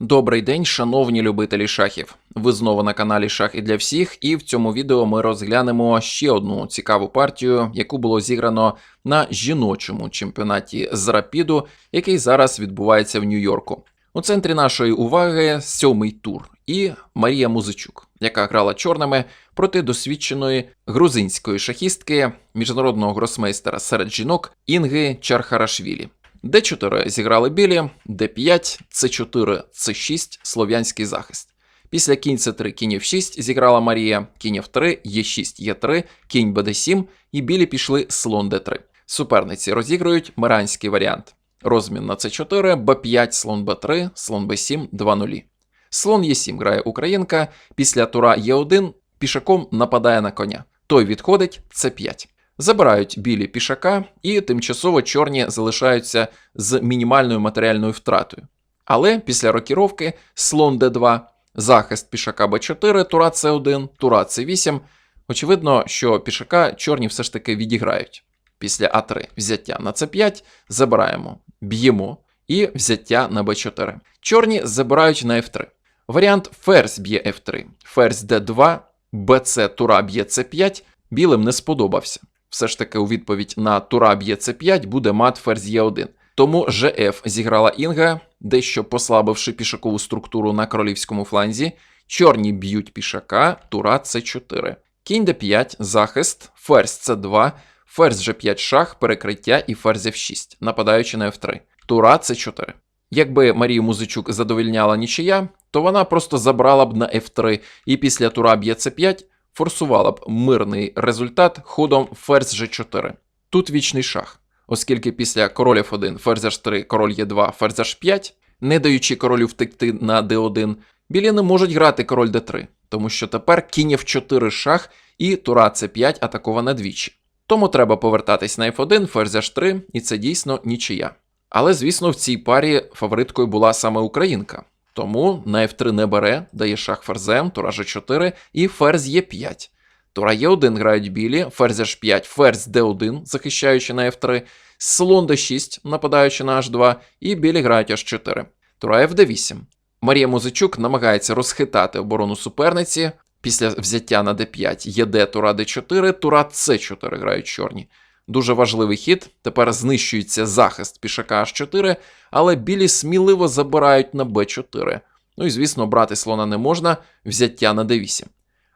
Добрий день, шановні любителі шахів. Ви знову на каналі Шахи для всіх, і в цьому відео ми розглянемо ще одну цікаву партію, яку було зіграно на жіночому чемпіонаті з рапіду, який зараз відбувається в Нью-Йорку. У центрі нашої уваги сьомий тур і Марія Музичук, яка грала чорними проти досвідченої грузинської шахістки міжнародного гросмейстера серед жінок Інги Чархарашвілі. Д4 зіграли білі, Д5, С4, С6, слов'янський захист. Після кінь С3, кінь F6 зіграла Марія, кінь F3, Е6, Е3, кінь БД7 і білі пішли слон Д3. Суперниці розігрують миранський варіант. Розмін на С4, Б5, слон Б3, слон Б7, 2-0. Слон Е7 грає українка, після тура Е1 пішаком нападає на коня. Той відходить С5. Забирають білі пішака, і тимчасово чорні залишаються з мінімальною матеріальною втратою. Але після рокіровки слон d2, захист пішака b4, тура c1, тура c8. Очевидно, що пішака чорні все ж таки відіграють. Після А3 взяття на c5 забираємо, б'ємо і взяття на b4. Чорні забирають на f3. Варіант ферзь б'є f3, ферзь d2, bc тура б'є c5 білим не сподобався. Все ж таки у відповідь на тура б'є c5 буде мат ферзь Е1. Тому ЖФ зіграла Інга, дещо послабивши пішакову структуру на королівському фланзі. Чорні б'ють пішака, тура С4. Кінь d5, захист, ферзь С2, ферзь G5 шах, перекриття і ферзь F6, нападаючи на F3. Тура С4. Якби Марію Музичук задовільняла нічия, то вона просто забрала б на F3 і після тура б'є С5 форсувала б мирний результат ходом ферзь G4. Тут вічний шах, оскільки після король F1, ферзь H3, король Е2, ферзь H5, не даючи королю втекти на D1, білі не можуть грати король D3, тому що тепер кінь F4 шах і тура C5 атакована двічі. Тому треба повертатись на F1, ферзь H3, і це дійсно нічия. Але, звісно, в цій парі фавориткою була саме українка. Тому на F3 не бере, дає шах ферзем, тура G4 і ферзь Е5. Тура Е1 грають білі, ферзь H5, ферзь D1, захищаючи на F3, слон D6, нападаючи на H2, і білі грають H4. Тура FD8. Марія Музичук намагається розхитати оборону суперниці. Після взяття на D5 ЄД тура D4, тура C4 грають чорні. Дуже важливий хід. Тепер знищується захист пішака H4, але білі сміливо забирають на b4. Ну і звісно, брати слона не можна, взяття на d8.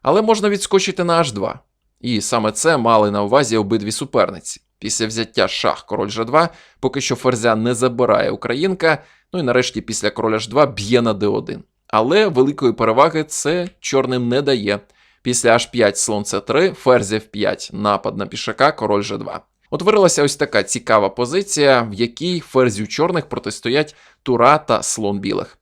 Але можна відскочити на h2. І саме це мали на увазі обидві суперниці. Після взяття шах король g2, поки що ферзя не забирає українка, ну і нарешті після короля h2 б'є на d1. Але великої переваги це чорним не дає. Після h5 слон c3, ферзь f5, напад на пішака, король g2. Утворилася ось така цікава позиція, в якій ферзю чорних протистоять тура та слон білих.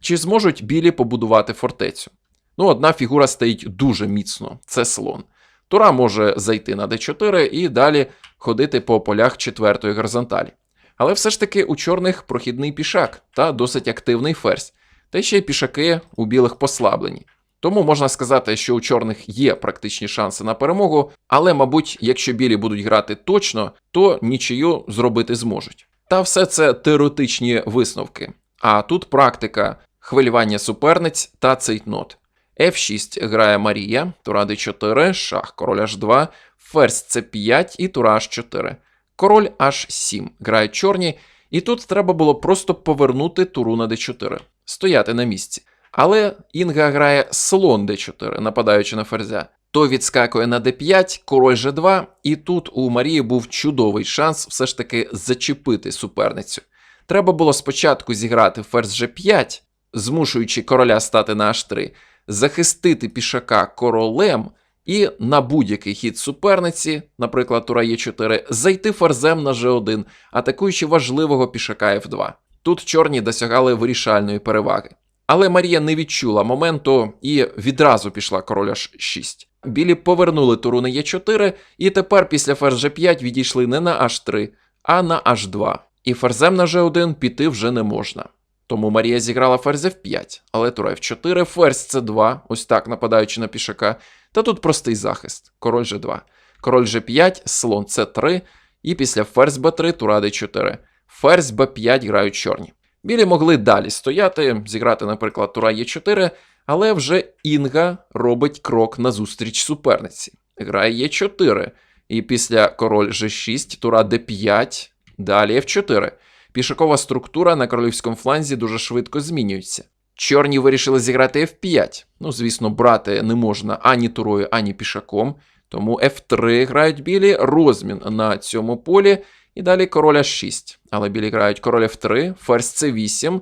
Чи зможуть білі побудувати фортецю? Ну, одна фігура стоїть дуже міцно це слон. Тура може зайти на d4 і далі ходити по полях четвертої горизонталі. Але все ж таки у чорних прохідний пішак та досить активний ферзь, та ще й пішаки у білих послаблені. Тому можна сказати, що у чорних є практичні шанси на перемогу, але, мабуть, якщо білі будуть грати точно, то нічию зробити зможуть. Та все це теоретичні висновки. А тут практика хвилювання суперниць та цейтнот. F6 грає Марія, тура d4, шах, король h2, ферзь c5 і тура h4. Король h7 грає чорні, і тут треба було просто повернути туру на d4, стояти на місці. Але Інга грає слон d4, нападаючи на ферзя. То відскакує на d5, король g2, і тут у Марії був чудовий шанс все ж таки зачепити суперницю. Треба було спочатку зіграти ферзь g5, змушуючи короля стати на h3, захистити пішака королем і на будь-який хід суперниці, наприклад, тура Е4, зайти ферзем на g1, атакуючи важливого пішака f2. Тут чорні досягали вирішальної переваги. Але Марія не відчула моменту і відразу пішла король H6. Білі повернули туру на Е4, і тепер після ферзь G5 відійшли не на H3, а на H2. І ферзем на G1 піти вже не можна. Тому Марія зіграла ферзь F5, але тура F4, ферзь C2, ось так нападаючи на пішака. Та тут простий захист, король G2. Король G5, слон C3, і після ферзь B3, тура D4. Ферзь B5 грають чорні. Білі могли далі стояти, зіграти, наприклад, тура Е4, але вже Інга робить крок назустріч суперниці. Грає Е4. І після король G6, тура D5, далі F4. Пішакова структура на королівському фланзі дуже швидко змінюється. Чорні вирішили зіграти F5. Ну, звісно, брати не можна ані турою, ані пішаком. Тому F3 грають білі, розмін на цьому полі. І далі король H6. Але білі грають король F3, ферзь C8,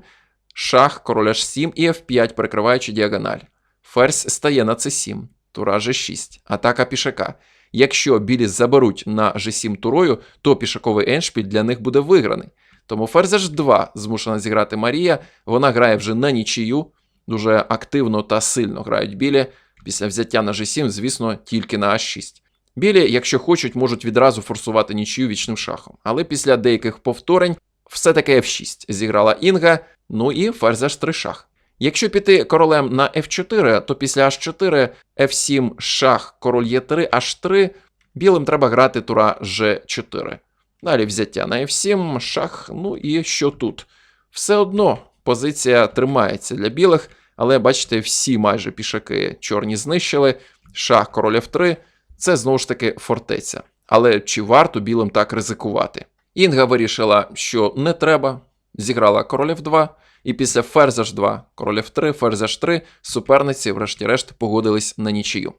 шах, король H7 і F5, перекриваючи діагональ. Ферзь стає на C7, тура G6, атака пішака. Якщо білі заберуть на G7 турою, то пішаковий еншпіль для них буде виграний. Тому ферзь H2 змушена зіграти Марія. Вона грає вже на нічию, дуже активно та сильно грають білі. Після взяття на G7, звісно, тільки на А6. Білі, якщо хочуть, можуть відразу форсувати нічию вічним шахом. Але після деяких повторень все-таки F6 зіграла Інга, ну і ферзь H3 шах. Якщо піти королем на F4, то після H4, F7 шах, король Е3, H3, білим треба грати тура G4. Далі взяття на F7, шах, ну і що тут? Все одно позиція тримається для білих, але бачите, всі майже пішаки чорні знищили. Шах, король F3 це знову ж таки фортеця. Але чи варто білим так ризикувати? Інга вирішила, що не треба, зіграла король F2, і після ферзь H2, король F3, ферзь H3 суперниці, врешті-решт, погодились на нічию.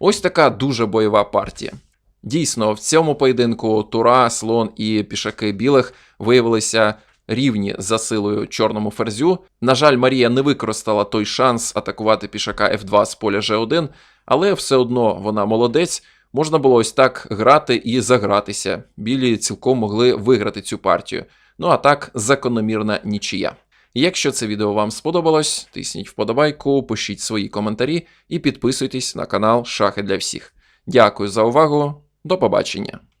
Ось така дуже бойова партія. Дійсно, в цьому поєдинку Тура, слон і пішаки білих виявилися рівні за силою чорному ферзю. На жаль, Марія не використала той шанс атакувати пішака F2 з поля G1, але все одно вона молодець. Можна було ось так грати і загратися. Білі цілком могли виграти цю партію. Ну а так, закономірна нічия. Якщо це відео вам сподобалось, тисніть вподобайку, пишіть свої коментарі і підписуйтесь на канал Шахи для всіх. Дякую за увагу, до побачення!